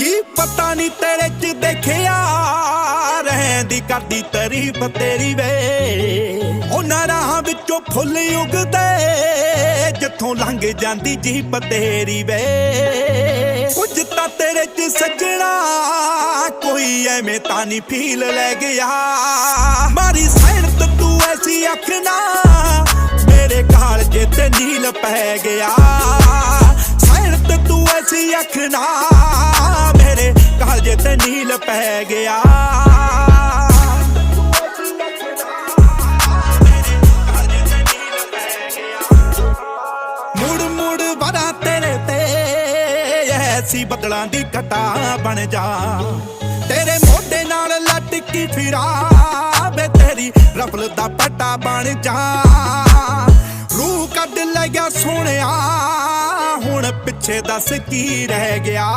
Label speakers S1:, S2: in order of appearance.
S1: ਕੀ ਪਤਾ ਨਹੀਂ ਤੇਰੇ ਚ ਦੇਖਿਆ ਰਹਿੰਦੀ ਕਰਦੀ ਤਾਰੀਫ ਤੇਰੀ ਵੇ। ਉਹਨਾਂ ਰਾਹਾਂ ਵਿੱਚੋਂ ਫੁੱਲ ਉਗਦੇ, ਜਿੱਥੋਂ ਲੰਘ ਜਾਂਦੀ ਜੀਪ ਤੇਰੀ ਵੇ। ਕੁਝ ਤਾਂ ਤੇਰੇ ਚ ਸੱਜਣਾ, ਕੋਈ ਐਵੇਂ ਤਾਂ ਨਹੀਂ ਫੀਲ ਲੈ ਗਿਆ। ਮਾਰੀ ਸੈਣਤ ਤੂੰ ਐਸੀ ਅੱਖ ਨਾ, ਮੇਰੇ ਕਾਲਜੇ ਤੇ ਨੀਲ ਪੈ ਗਿਆ। ਸੈਣਤ ਤੂੰ ਐਸੀ ਅੱਖ ਨੀਲ ਗਿਆ। ਮੁੜ ਮੁੜ ਵਰਾ ਤੇਰੇ ਤੇ, ਐਸੀ ਬਦਲਾਂ ਦੀ ਘਟਾ ਬਣ ਜਾ। ਤੇਰੇ ਮੋਢੇ ਨਾਲ ਲਟਕੀ ਫਿਰਾ ਵੇ ਤੇਰੀ ਰਫਲ ਦਾ ਪੱਟਾ ਬਣ ਜਾ। ਰੂਹ ਕੱਢ ਲੈ ਗਿਆ ਸੋਹਣਿਆ, ਹੁਣ ਪਿੱਛੇ ਦੱਸ ਕੀ ਰਹਿ ਗਿਆ।